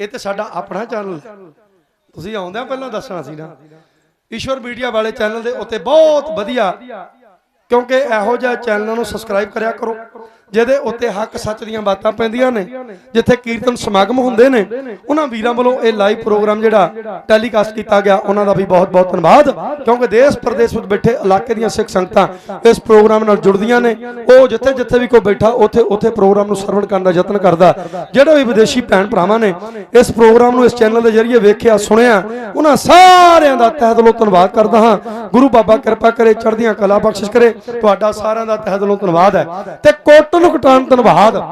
ਇਹ ਤੇ ਸਾਡਾ ਆਪਣਾ ਚੈਨਲ ਤੁਸੀਂ ਆਉਂਦਿਆਂ ਪਹਿਲਾਂ ਦੱਸਣਾ ਸੀ ਨਾ। ਈਸ਼ਵਰ ਮੀਡੀਆ ਵਾਲੇ ਚੈਨਲ ਦੇ ਉੱਤੇ ਬਹੁਤ ਵਧੀਆ ਕਿਉਂਕਿ ਇਹੋ ਜਿਹਾ ਚੈਨਲ ਨੂੰ ਸਬਸਕ੍ਰਾਈਬ ਕਰਿਆ ਕਰੋ, ਜਿਹਦੇ ਉੱਤੇ ਹੱਕ ਸੱਚ ਦੀਆਂ ਬਾਤਾਂ ਪੈਂਦੀਆਂ ਨੇ, ਜਿੱਥੇ ਕੀਰਤਨ ਸਮਾਗਮ ਹੁੰਦੇ ਨੇ, ਉਹਨਾਂ ਵੀਰਾਂ ਵੱਲੋਂ ਇਹ ਲਾਈਵ ਪ੍ਰੋਗਰਾਮ ਜਿਹੜਾ ਟੈਲੀਕਾਸਟ ਕੀਤਾ ਗਿਆ, ਉਹਨਾਂ ਦਾ ਵੀ ਬਹੁਤ ਬਹੁਤ ਧੰਨਵਾਦ, ਕਿਉਂਕਿ ਦੇਸ਼ ਪ੍ਰਦੇਸ਼ ਵਿੱਚ ਬੈਠੇ ਇਲਾਕੇ ਦੀਆਂ ਸਿੱਖ ਸੰਗਤਾਂ ਇਸ ਪ੍ਰੋਗਰਾਮ ਨਾਲ ਜੁੜਦੀਆਂ ਨੇ, ਉਹ ਜਿੱਥੇ ਜਿੱਥੇ ਵੀ ਕੋਈ ਬੈਠਾ, ਉੱਥੇ ਉੱਥੇ ਪ੍ਰੋਗਰਾਮ ਨੂੰ ਸਰਵਣ ਕਰਨ ਦਾ ਯਤਨ ਕਰਦਾ, ਜਿਹੜੇ ਵੀ ਵਿਦੇਸ਼ੀ ਭੈਣ ਭਰਾਵਾਂ ਨੇ, ਇਸ ਪ੍ਰੋਗਰਾਮ ਨੂੰ ਇਸ ਚੈਨਲ ਦੇ ਜ਼ਰੀਏ ਵੇਖਿਆ, ਸੁਣਿਆ, ਉਹਨਾਂ ਸਾਰਿਆਂ ਦਾ ਤਹਿ ਦਿਲੋਂ ਧੰਨਵਾਦ ਕਰਦਾ ਹਾਂ। ਗੁਰੂ ਬਾਬਾ ਕਿਰਪਾ ਕਰੇ, ਚੜ੍ਹਦੀਆਂ ਕਲਾ ਬਖਸ਼ਿਸ਼ ਕਰੇ ਤੁਹਾਡਾ ਸਾਰਿਆਂ ਦਾ ਤਹਿ ਦਿਲੋਂ ਧੰਨਵਾਦ ਹੈ ਤੇ ਕੋਟਨ ਕਟਾਨ ਧੰਨਵਾਦ।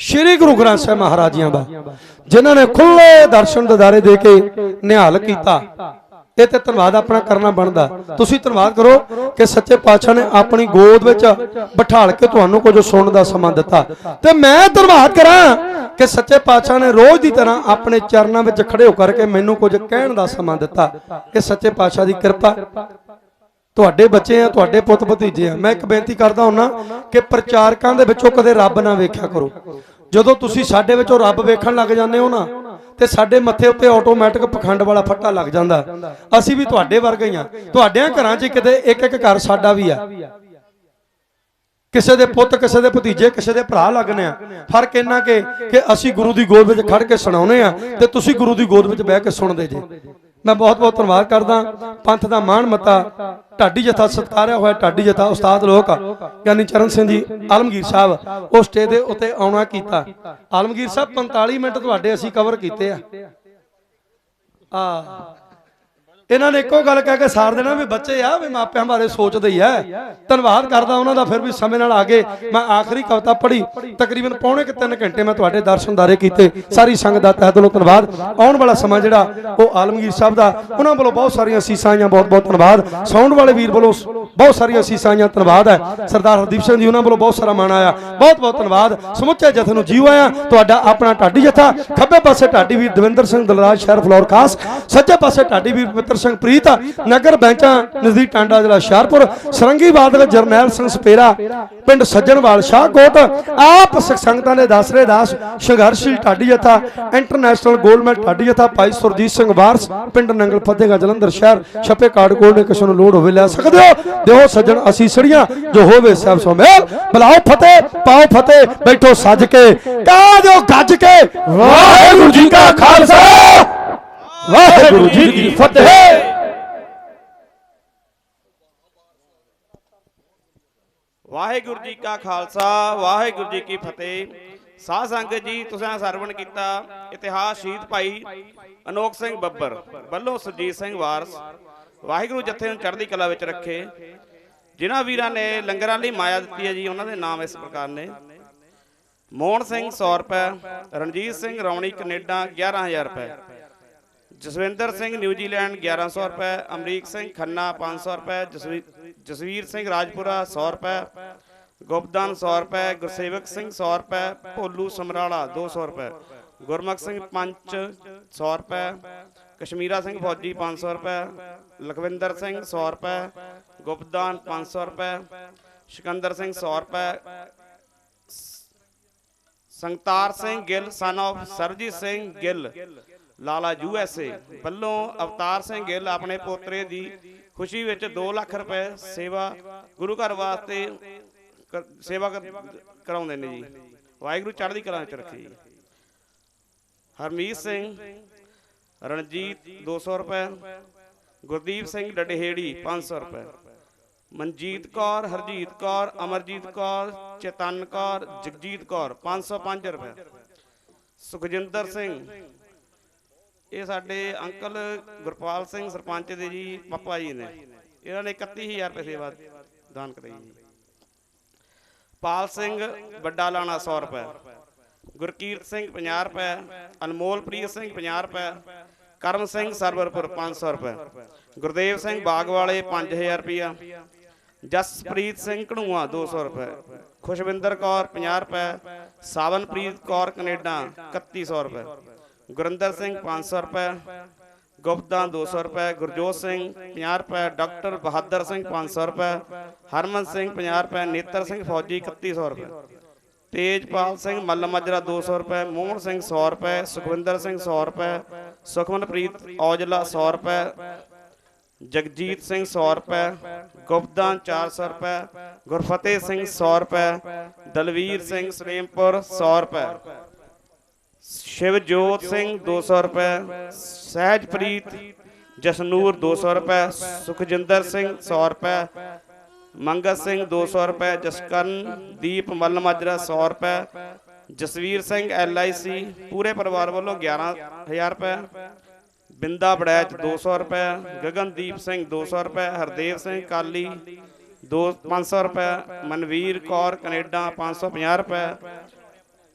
ਸ਼੍ਰੀ ਗੁਰੂ ਗ੍ਰੰਥ ਸਾਹਿਬ ਮਹਾਰਾਜ ਜੀਆਂ ਦਾ, ਜਿਨ੍ਹਾਂ ਨੇ ਖੁੱਲੇ ਦਰਸ਼ਨ ਦਿਦਾਰੇ ਦੇ ਕੇ ਨਿਹਾਲ ਕੀਤਾ। ਇਹ ਤੇ ਧੰਨਵਾਦ ਆਪਣਾ ਕਰਨਾ ਬਣਦਾ। ਤੁਸੀਂ ਧੰਨਵਾਦ ਕਰੋ ਕਿ ਸੱਚੇ ਪਾਤਸ਼ਾਹ ਨੇ ਆਪਣੀ ਗੋਦ ਵਿੱਚ ਬਿਠਾਲ ਕੇ ਤੁਹਾਨੂੰ ਕੁਝ ਸੁਣਨ ਦਾ ਸਮਾਂ ਦਿੱਤਾ। ਤੇ ਮੈਂ ਧੰਨਵਾਦ ਕਰਾਂ ਕਿ ਸੱਚੇ ਪਾਤਸ਼ਾਹ ਨੇ ਰੋਜ਼ ਦੀ ਤਰ੍ਹਾਂ ਆਪਣੇ ਚਰਨਾਂ ਵਿੱਚ ਖੜੇ ਹੋ ਕਰਕੇ ਮੈਨੂੰ ਕੁਝ ਕਹਿਣ ਦਾ ਸਮਾਂ ਦਿੱਤਾ। ਇਹ ਸੱਚੇ ਪਾਤਸ਼ਾਹ ਦੀ ਕਿਰਪਾ ਤੁਹਾਡੇ ਬੱਚੇ ਆ, ਤੁਹਾਡੇ ਪੁੱਤ ਭਤੀਜੇ ਆ। ਮੈਂ ਇੱਕ ਬੇਨਤੀ ਕਰਦਾ ਹੁੰਨਾ ਕਿ ਪ੍ਰਚਾਰਕਾਂ ਦੇ ਵਿੱਚੋਂ ਕਦੇ ਰੱਬ ਨਾ ਵੇਖਿਆ ਕਰੋ। ਜਦੋਂ ਤੁਸੀਂ ਸਾਡੇ ਵਿੱਚੋਂ ਰੱਬ ਵੇਖਣ ਲੱਗ ਜਾਂਦੇ ਹੋ ਨਾ, ਤੇ ਸਾਡੇ ਮੱਥੇ ਉੱਤੇ ਆਟੋਮੈਟਿਕ ਪਖੰਡ ਵਾਲਾ ਫੱਟਾ ਲੱਗ ਜਾਂਦਾ। ਅਸੀਂ ਵੀ ਤੁਹਾਡੇ ਵਰਗੇ ਹੀ ਆ। ਤੁਹਾਡਿਆਂ ਘਰਾਂ 'ਚ ਕਿਤੇ ਇੱਕ ਇੱਕ ਘਰ ਸਾਡਾ ਵੀ ਆ। ਕਿਸੇ ਦੇ ਪੁੱਤ, ਕਿਸੇ ਦੇ ਭਤੀਜੇ, ਕਿਸੇ ਦੇ ਭਰਾ ਲੱਗਨੇ ਆ। ਫ਼ਰਕ ਇੰਨਾ ਕਿ ਕਿ ਅਸੀਂ ਗੁਰੂ ਦੀ ਗੋਦ ਵਿੱਚ ਖੜ ਕੇ ਸੁਣਾਉਨੇ ਆ ਤੇ ਤੁਸੀਂ ਗੁਰੂ ਦੀ ਗੋਦ ਵਿੱਚ ਬਹਿ ਕੇ ਸੁਣਦੇ ਜੇ। ਮੈਂ ਬਹੁਤ ਬਹੁਤ ਧੰਨਵਾਦ ਕਰਦਾ। ਪੰਥ ਦਾ ਮਾਣ ਮਤਾ, ਢਾਡੀ ਜਥਾ ਸਤਕਾਰਿਆ ਹੋਇਆ ਢਾਡੀ ਜਥਾ ਉਸਤਾਦ ਲੋਕ ਗਿਆਨੀ ਚਰਨ ਸਿੰਘ ਜੀ, ਆਲਮਗੀਰ ਸਾਹਿਬ ਉਹ ਸਟੇ ਦੇ ਉੱਤੇ ਆਉਣਾ ਕੀਤਾ। ਆਲਮਗੀਰ ਸਾਹਿਬ 45 ਮਿੰਟ ਤੁਹਾਡੇ ਅਸੀਂ ਕਵਰ ਕੀਤੇ ਆ। ਆ। ਇਹਨਾਂ ਨੇ ਇੱਕੋ ਗੱਲ ਕਹਿ ਕੇ ਸਾਰ ਦੇਣਾ ਵੀ ਬੱਚੇ ਆ, ਵੀ ਮਾਪਿਆਂ ਬਾਰੇ ਸੋਚਦੇ ਹੀ ਐ ਧੰਨਵਾਦ ਕਰਦਾ ਉਹਨਾਂ ਦਾ, ਫਿਰ ਵੀ ਸਮੇਂ ਨਾਲ ਆ ਗਏ। ਮੈਂ ਆਖਰੀ ਕਵਿਤਾ ਪੜ੍ਹੀ। ਤਕਰੀਬਨ ਪੌਣੇ ਕਿ 3 ਘੰਟੇ ਮੈਂ ਤੁਹਾਡੇ ਦਰਸ਼ਨਦਾਰੇ ਕੀਤੇ। ਸਾਰੀ ਸੰਗਤ ਦਾ ਤਹਿ ਦਿਲੋਂ ਧੰਨਵਾਦ। ਆਉਣ ਵਾਲਾ ਸਮਾਂ ਜਿਹੜਾ, ਉਹ ਆਲਮਗੀਰ ਸਾਹਿਬ ਦਾ। ਉਹਨਾਂ ਵੱਲੋਂ ਬਹੁਤ ਸਾਰੀਆਂ ਸੀਸਾਂ ਆਈਆਂ ਬਹੁਤ ਬਹੁਤ ਧੰਨਵਾਦ। ਸਾਊਂਡ ਵਾਲੇ ਵੀਰ ਵੱਲੋਂ ਬਹੁਤ ਸਾਰੀਆਂ ਸੀਸਾਂ ਆਈਆਂ ਧੰਨਵਾਦ ਹੈ। ਸਰਦਾਰ ਹਰਦੀਪ ਸਿੰਘ ਜੀ, ਉਹਨਾਂ ਵੱਲੋਂ ਬਹੁਤ ਸਾਰਾ ਮਾਣ ਆਇਆ। ਬਹੁਤ ਬਹੁਤ ਧੰਨਵਾਦ। ਸਮੁੱਚੇ ਜਥੇ ਨੂੰ ਜੀਵ ਆਇਆ। ਤੁਹਾਡਾ ਆਪਣਾ ਢਾਡੀ ਜਥਾ। ਖੱਬੇ ਪਾਸੇ ਢਾਡੀ ਵੀਰ ਦਵਿੰਦਰ ਸਿੰਘ ਦਲਰਾਜ ਸ਼ਹਿਰ ਫਲੋਰ, ਖਾਸ। ਸੱਜੇ ਪਾਸੇ ਢਾਡੀ ਵੀਰ ਪਵਿੱਤਰ ਸਿੰਘ ਪ੍ਰੀਤ ਨਗਰ ਬੈਂਚਾਂ ਨਜ਼ਦੀਕ ਟਾਂਡਾ ਜ਼ਿਲ੍ਹਾ ਹੁਸ਼ਿਆਰਪੁਰ ਸਰੰਗੀ ਬਾਦਲ ਜਰਨੈਲ ਸਿੰਘ ਸਪੇਰਾ, ਪਿੰਡ ਸੱਜਣਵਾਲ ਸ਼ਾਹਕੋਟ। ਆਪ ਸਿੱਖ ਸੰਗਤਾਂ ਦੇ ਦਾਸਰੇ ਦਾਸ, ਸੰਘਰਸ਼ੀਲ ਢਾਡੀ ਜਥਾ, ਇੰਟਰਨੈਸ਼ਨਲ ਗੋਲਡ ਮੈਡਲ ਢਾਡੀ ਜਥਾ, ਭਾਈ ਸੁਰਜੀਤ ਸਿੰਘ ਵਾਰਸ, ਪਿੰਡ ਨੰਗਲ ਫਤਿਹਗੜ੍ਹ ਜਲੰਧਰ ਸ਼ਹਿਰ, ਛਪੇ ਕਾਰਡ ਕੋਲ ਨੇ ਕਿਸੇ ਨੂੰ ਲੋੜ ਹੋਵੇ ਲੈ ਸਕਦੇ ਹੋ। ਦਿਓ ਸੱਜਣ ਅਸੀਂ ਸੜੀਆਂ, ਜੋ ਹੋਵੇ ਸਭ ਸੋ ਮੇਲ। ਬੁਲਾਓ ਫਤਿਹ, ਪਾਓ ਫਤਿਹ, ਬੈਠੋ ਸੱਜ ਕੇ ਕਾ ਗੱਜ ਕੇ। ਵਾਹਿਗੁਰੂ ਜੀ ਕਾ ਖਾਲਸਾ। ਵਾਹਿਗੁਰੂ ਜੀ ਕੀ ਫਤਿਹ। ਵਾਹਿਗੁਰੂ ਜੀ ਕਾ ਖਾਲਸਾ, ਵਾਹਿਗੁਰੂ ਜੀ ਕੀ ਫਤਿਹ। ਸਾਧ ਸੰਗਤ ਜੀ, ਤੁਸੀਂ ਸਰਵਣ ਕੀਤਾ ਇਤਿਹਾਸ ਸ਼ਹੀਦ ਭਾਈ ਅਨੋਖ ਸਿੰਘ ਬੱਬਰ, ਵੱਲੋਂ ਸੁਰਜੀਤ ਸਿੰਘ ਵਾਰਸ। ਵਾਹਿਗੁਰੂ ਜਥੇ ਨੂੰ ਚੜ੍ਹਦੀ ਕਲਾ ਵਿੱਚ ਰੱਖੇ। ਜਿਨ੍ਹਾਂ ਵੀਰਾਂ ਨੇ ਲੰਗਰਾਂ ਲਈ ਮਾਇਆ ਦਿੱਤੀ ਹੈ ਜੀ, ਉਹਨਾਂ ਦੇ ਨਾਮ ਇਸ ਪ੍ਰਕਾਰ ਨੇ। ਮੋਹਨ ਸਿੰਘ 100 ਰੁਪਏ, ਰਣਜੀਤ ਸਿੰਘ ਰੌਣੀ ਕੈਨੇਡਾ 11000 ਰੁਪਏ। ਜਸਵਿੰਦਰ ਸਿੰਘ ਨਿਊਜ਼ੀਲੈਂਡ 1100 ਰੁਪਏ ਅਮਰੀਕ ਸਿੰਘ ਖੰਨਾ 500 ਰੁਪਏ ਜਸਵੀ- ਜਸਵੀਰ ਸਿੰਘ ਰਾਜਪੁਰਾ 100 ਰੁਪਏ ਗੁਪਦਾਨ 100 ਰੁਪਏ ਗੁਰਸੇਵਕ ਸਿੰਘ 100 ਰੁਪਏ ਭੋਲੂ ਸਮਰਾਲਾ 200 ਰੁਪਏ ਗੁਰਮੁਖ ਸਿੰਘ ਪੰਚ 100 ਰੁਪਏ ਕਸ਼ਮੀਰਾ ਸਿੰਘ ਫੌਜੀ 500 ਰੁਪਏ ਲਖਵਿੰਦਰ ਸਿੰਘ 100 ਰੁਪਏ ਗੁਪਦਾਨ 500 ਰੁਪਏ ਸਿਕੰਦਰ ਸਿੰਘ 100 ਰੁਪਏ Sangtar Singh Gill son of Surjit Singh Gill Lala U S A ਵੱਲੋਂ ਅਵਤਾਰ ਸਿੰਘ ਗਿੱਲ ਆਪਣੇ ਪੋਤਰੇ ਦੀ ਖੁਸ਼ੀ ਵਿੱਚ 2 ਲੱਖ ਰੁਪਏ ਸੇਵਾ, ਗੁਰੂ ਘਰ ਵਾਸਤੇ ਸੇਵਾ ਕਰਾਉਂਦੇ ਨੇ ਜੀ। ਵਾਹਿਗੁਰੂ ਚੜ੍ਹਦੀ ਕਲਾ ਵਿੱਚ ਰੱਖੇ ਜੀ। ਹਰਮੀਤ ਸਿੰਘ, ਰਣਜੀਤ 200 ਰੁਪਏ, ਗੁਰਦੀਪ ਸਿੰਘ ਡਡਹੇੜੀ 500 ਰੁਪਏ, ਮਨਜੀਤ ਕੌਰ, ਹਰਜੀਤ ਕੌਰ, ਅਮਰਜੀਤ ਕੌਰ, ਚੇਤਨ ਕੌਰ, ਜਗਜੀਤ ਕੌਰ 505 ਰੁਪਏ, ਸੁਖਜਿੰਦਰ ਸਿੰਘ ਇਹ ਸਾਡੇ ਅੰਕਲ ਗੁਰਪਾਲ ਸਿੰਘ ਸਰਪੰਚ ਦੇ ਜੀ, ਪਾਪਾ ਜੀ ਨੇ। ਇਹਨਾਂ ਨੇ 31000 ਰੁਪਏ ਸੇਵਾ ਦਾਨ ਕਰਾਈ ਜੀ। ਪਾਲ ਸਿੰਘ ਵੱਡਾ ਲਾਣਾ 100 ਰੁਪਏ। ਗੁਰਕੀਰਤ ਸਿੰਘ 50 ਰੁਪਏ। ਅਨਮੋਲਪ੍ਰੀਤ ਸਿੰਘ 50 ਰੁਪਏ। ਕਰਮ ਸਿੰਘ ਸਰਵਰਪੁਰ 500 ਰੁਪਏ। ਗੁਰਦੇਵ ਸਿੰਘ ਬਾਗਵਾਲੇ 5000 ਰੁਪਇਆ ਜਸਪ੍ਰੀਤ ਸਿੰਘ ਘਣੂਆ 200 ਰੁਪਏ। ਖੁਸ਼ਵਿੰਦਰ ਕੌਰ 50 ਰੁਪਏ। ਸਾਵਨਪ੍ਰੀਤ ਕੌਰ ਕੈਨੇਡਾ 3100 ਰੁਪਏ। ਗੁਰਿੰਦਰ ਸਿੰਘ 500 ਰੁਪਏ ਗੁਪਤਾ 200 ਰੁਪਏ ਗੁਰਜੋਤ ਸਿੰਘ 50 ਰੁਪਏ ਡਾਕਟਰ ਬਹਾਦਰ ਸਿੰਘ 500 ਰੁਪਏ ਹਰਮਨ ਸਿੰਘ 50 ਰੁਪਏ ਨੇਤਰ ਸਿੰਘ ਫੌਜੀ 3100 ਰੁਪਏ ਤੇਜਪਾਲ ਸਿੰਘ ਮੱਲ ਮਾਜਰਾ 200 ਰੁਪਏ ਮੋਹਨ ਸਿੰਘ 100 ਰੁਪਏ ਸੁਖਵਿੰਦਰ ਸਿੰਘ 100 ਰੁਪਏ ਸੁਖਮਨਪ੍ਰੀਤ ਔਜਲਾ 100 ਰੁਪਏ ਜਗਜੀਤ ਸਿੰਘ 100 ਰੁਪਏ ਗੁਪਦਾਨ 400 ਰੁਪਏ ਗੁਰਫਤਿਹ ਸਿੰਘ 100 ਰੁਪਏ ਦਲਵੀਰ ਸਿੰਘ ਸਲੇਮਪੁਰ 100 ਰੁਪਏ ਸ਼ਿਵਜੋਤ ਸਿੰਘ 200 ਰੁਪਏ, ਸਹਿਜਪ੍ਰੀਤ ਜਸਨੂਰ 200 ਰੁਪਏ, ਸੁਖਜਿੰਦਰ ਸਿੰਘ 100 ਰੁਪਏ, ਮੰਗਤ ਸਿੰਘ 200 ਰੁਪਏ, ਜਸਕਰਨ ਦੀਪ ਮੱਲ ਮਾਜਰਾ 100 ਰੁਪਏ, ਜਸਵੀਰ ਸਿੰਘ ਐਲਆਈਸੀ ਪੂਰੇ ਪਰਿਵਾਰ ਵੱਲੋਂ 11000 ਰੁਪਏ, ਬਿੰਦਾ ਬੜੈਚ 200 ਰੁਪਏ, ਗਗਨਦੀਪ ਸਿੰਘ 200 ਰੁਪਏ, ਹਰਦੇਵ ਸਿੰਘ ਕਾਲੀ 2 500 ਰੁਪਏ, ਮਨਵੀਰ ਕੌਰ ਕੈਨੇਡਾ 550 ਰੁਪਏ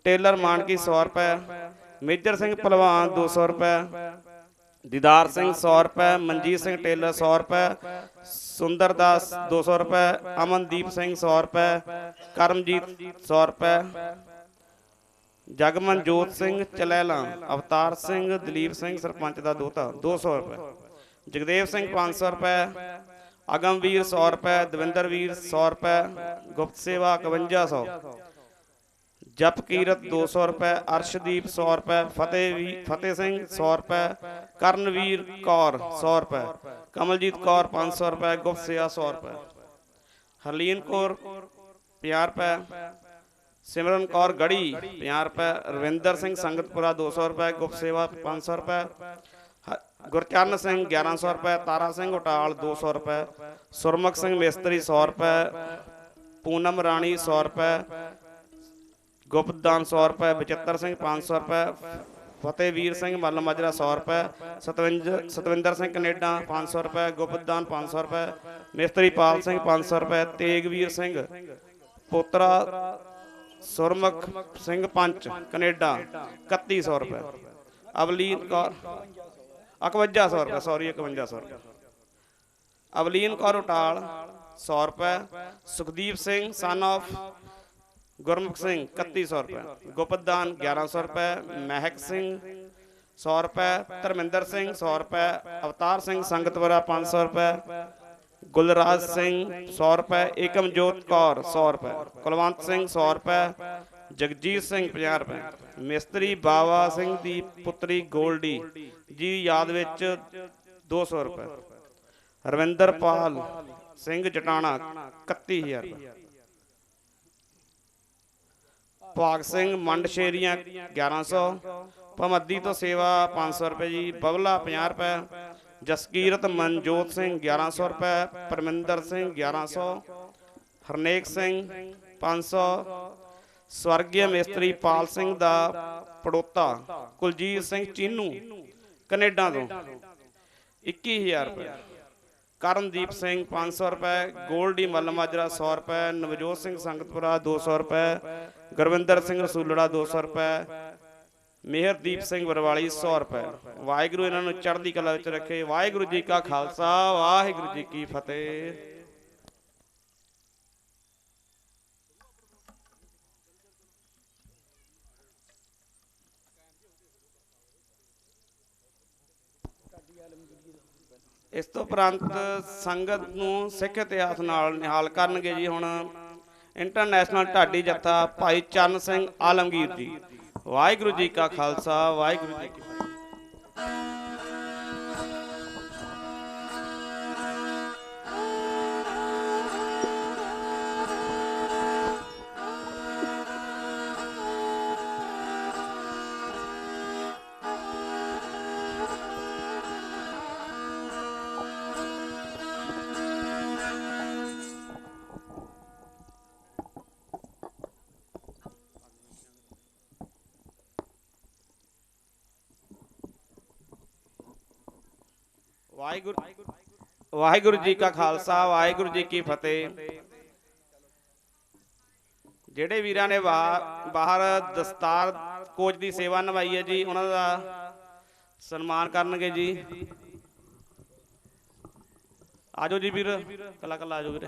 ਟੇਲਰ ਮਾਨਕੀ 100 ਰੁਪਏ ਮੇਜਰ ਸਿੰਘ ਪਹਿਲਵਾਨ 200 ਰੁਪਏ ਦੀਦਾਰ ਸਿੰਘ 100 ਰੁਪਏ ਮਨਜੀਤ ਸਿੰਘ ਟੇਲਰ 100 ਰੁਪਏ ਸੁੰਦਰਦਾਸ 200 ਰੁਪਏ ਅਮਨਦੀਪ ਸਿੰਘ 100 ਰੁਪਏ ਕਰਮਜੀਤ 100 ਰੁਪਏ ਜਗਮਨਜੋਤ ਸਿੰਘ ਚਲੈਲਾ ਅਵਤਾਰ ਸਿੰਘ ਦਲੀਪ ਸਿੰਘ ਸਰਪੰਚ ਦਾ ਦੋਤਾ 200 ਰੁਪਏ ਜਗਦੇਵ ਸਿੰਘ 500 ਰੁਪਏ ਅਗਮਵੀਰ 100 ਰੁਪਏ ਦਵਿੰਦਰਵੀਰ 100 ਰੁਪਏ ਗੁਪਤ ਸੇਵਾ 5100 ਜਪ ਕੀਰਤ 200 ਰੁਪਏ ਅਰਸ਼ਦੀਪ 100 ਰੁਪਏ ਫਤਿਹ ਵੀ ਫਤਿਹ ਸਿੰਘ 100 ਰੁਪਏ ਕਰਨਵੀਰ ਕੌਰ 100 ਰੁਪਏ ਕਮਲਜੀਤ ਕੌਰ 500 ਰੁਪਏ ਗੁਪਤ ਸੇਵਾ 100 ਰੁਪਏ ਹਰਲੀਨ ਕੌਰ 50 ਰੁਪਏ ਸਿਮਰਨ ਕੌਰ ਗੜੀ 50 ਰੁਪਏ ਰਵਿੰਦਰ ਸਿੰਘ ਸੰਗਤਪੁਰਾ 200 ਰੁਪਏ ਗੁਪਤ ਸੇਵਾ 500 ਰੁਪਏ ਹ- ਗੁਰਚਰਨ ਸਿੰਘ 1100 ਰੁਪਏ ਤਾਰਾ ਸਿੰਘ ਉਟਾਲ 200 ਰੁਪਏ ਸੁਰਮੁਖ ਸਿੰਘ ਮਿਸਤਰੀ 100 ਰੁਪਏ ਪੂਨਮ ਰਾਣੀ 100 ਰੁਪਏ ਗੁਪਤਦਾਨ 100 ਰੁਪਏ ਬਚਿੱਤਰ ਸਿੰਘ 500 ਰੁਪਏ ਫਤਿਹਵੀਰ ਸਿੰਘ ਮੱਲ ਮਾਜਰਾ 100 ਰੁਪਏ ਸਤਵਿੰਦਰ ਸਤਵਿੰਦਰ ਸਿੰਘ ਕੈਨੇਡਾ 500 ਰੁਪਏ ਗੁਪਤਦਾਨ 500 ਰੁਪਏ ਮਿਸਤਰੀ ਪਾਲ ਸਿੰਘ 500 ਰੁਪਏ ਤੇਗਵੀਰ ਸਿੰਘ ਪੋਤਰਾ ਸੁਰਮੁਖ ਸਿੰਘ ਪੰਚ ਕੈਨੇਡਾ 3100 ਰੁਪਏ ਅਵਲੀਨ ਕੌਰ 5100 ਰੁਪਏ ਸੌਰੀ 5100 ਰੁਪਏ ਅਵਲੀਨ ਕੌਰ ਉਟਾਲ 100 ਰੁਪਏ ਸੁਖਦੀਪ ਸਿੰਘ ਸਨ of ਗੁਰਮੁਖ ਸਿੰਘ 3100 ਰੁਪਏ ਗੁਪਤਦਾਨ 1100 ਰੁਪਏ, ਮਹਿਕ ਸਿੰਘ 100 ਰੁਪਏ, ਧਰਮਿੰਦਰ ਸਿੰਘ 100 ਰੁਪਏ, ਅਵਤਾਰ ਸਿੰਘ ਸੰਗਤਵਰਾ 500 ਰੁਪਏ, ਗੁਲਰਾਜ ਸਿੰਘ 100 ਰੁਪਏ, ਏਕਮਜੋਤ ਕੌਰ 100 ਰੁਪਏ, ਕੁਲਵੰਤ ਸਿੰਘ 100 ਰੁਪਏ, ਜਗਜੀਤ ਸਿੰਘ 50 ਰੁਪਏ, ਮਿਸਤਰੀ ਬਾਵਾ ਸਿੰਘ ਦੀ ਪੁੱਤਰੀ ਗੋਲਡੀ ਜੀ ਯਾਦ ਵਿੱਚ 200 ਰੁਪਏ ਰਵਿੰਦਰਪਾਲ ਸਿੰਘ ਜਟਾਣਾ 31000 ਰੁਪਏ। ਭਾਗ ਸਿੰਘ ਮੰਡ ਸ਼ੇਰੀਆਂ 1100 ਭਮੱਦੀ ਤੋਂ ਸੇਵਾ 500 ਰੁਪਏ ਜੀ, ਬਬਲਾ 50 ਰੁਪਏ। ਜਸਕੀਰਤ ਮਨਜੋਤ ਸਿੰਘ 1100 ਰੁਪਏ, ਪਰਮਿੰਦਰ ਸਿੰਘ 1100 ਹਰਨੇਕ ਸਿੰਘ 500 ਸਵਰਗੀ ਮਿਸਤਰੀ ਪਾਲ ਸਿੰਘ ਦਾ ਪੜੋਤਾ ਕੁਲਜੀਤ ਸਿੰਘ ਚੀਨੂ, ਕੈਨੇਡਾ ਤੋਂ। 21000 ਰੁਪਏ। ਕਰਨਦੀਪ ਸਿੰਘ 500 ਰੁਪਏ, ਗੋਲਡੀ ਮੱਲ ਮਾਜਰਾ 100 ਰੁਪਏ, ਨਵਜੋਤ ਸਿੰਘ ਸੰਗਤਪੁਰਾ 200 ਰੁਪਏ, ਗੁਰਵਿੰਦਰ ਸਿੰਘ ਰਸੂਲੜਾ 200 ਰੁਪਏ, ਮਿਹਰਦੀਪ ਸਿੰਘ ਬਰਵਾਲੀ 100 ਰੁਪਏ। ਵਾਹਿਗੁਰੂ ਇਹਨਾਂ ਨੂੰ ਚੜ੍ਹਦੀ ਕਲਾ ਵਿੱਚ ਰੱਖੇ। ਵਾਹਿਗੁਰੂ ਜੀ ਕਾ ਖਾਲਸਾ, ਵਾਹਿਗੁਰੂ ਜੀ ਕੀ ਫਤਿਹ। ਇਸ ਤੋਂ ਉਪਰੰਤ ਸੰਗਤ ਨੂੰ ਸਿੱਖ ਇਤਿਹਾਸ ਨਾਲ ਨਿਹਾਲ ਕਰਨਗੇ ਜੀ ਹੁਣ ਇੰਟਰਨੈਸ਼ਨਲ ਢਾਡੀ ਜੱਥਾ ਭਾਈ ਚਰਨ ਸਿੰਘ ਆਲਮਗੀਰ ਜੀ। ਵਾਹਿਗੁਰੂ ਜੀ ਕਾ ਖਾਲਸਾ, ਵਾਹਿਗੁਰੂ ਜੀ ਕੀ ਵਾਹਿਗੁਰੂ ਜੀ ਕਾ ਖਾਲਸਾ, ਵਾਹਿਗੁਰੂ ਜੀ ਕੀ ਫਤਿਹ। ਜਿਹੜੇ ਵੀਰਾਂ ਨੇ ਬਾਹਰ ਬਾਹਰ ਦਸਤਾਰ ਕੋਚ ਦੀ ਸੇਵਾ ਨਿਭਾਈ ਹੈ ਜੀ, ਉਹਨਾਂ ਦਾ ਸਨਮਾਨ ਕਰਨਗੇ ਜੀ। ਆਜੋ ਜੀ ਵੀਰ, ਕਲਾ ਕੱਲਾ ਆਜੋ ਵੀਰੇ।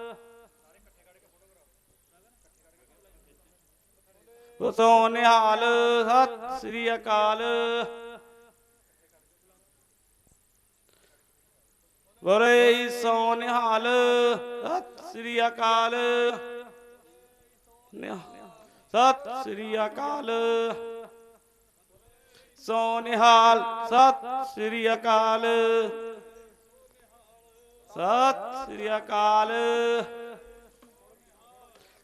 ਸੋ ਨਿਹਾਲ, ਸਤਿ ਸ੍ਰੀ ਅਕਾਲ। ਬਰੇ ਸੋ ਨਿਹਾਲ, ਸਤਿ ਸ੍ਰੀ ਅਕਾਲ। ਸਤਿ ਸ੍ਰੀ ਅਕਾਲ। ਸੋ ਨਿਹਾਲ, ਸਤਿ ਸ੍ਰੀ ਅਕਾਲ। ਸਤਿ ਸ੍ਰੀ ਅਕਾਲ।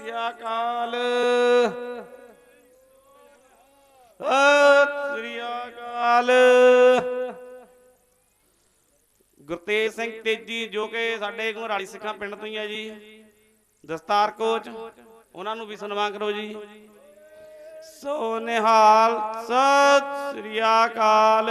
ਸ੍ਰੀ ਅਕਾਲ। ਸਤਿ ਸ੍ਰੀ ਅਕਾਲ। ਗੁਰਤੇਜ ਸਿੰਘ ਤੇਜੀ ਜੋ ਕਿ ਸਾਡੇ ਘੁਰਾਲੀ ਸਿੱਖਾਂ ਪਿੰਡ ਤੋਂ ਹੀ ਆ ਜੀ। ਦਸਤਾਰ ਕੋਚ, ਉਹਨਾਂ ਨੂੰ ਵੀ ਸਨਮਾਨ ਕਰੋ ਜੀ। ਸੋ ਨਿਹਾਲ ਸਤਿ ਸ੍ਰੀ ਅਕਾਲ।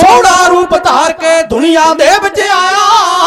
ਸੋਹਣਾ ਰੂਪ ਧਾਰ ਕੇ ਦੁਨੀਆ ਦੇ ਵਿੱਚ ਆਇਆ।